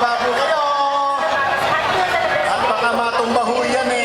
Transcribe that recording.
Bumaba kayo! At baka matumba ho yan eh.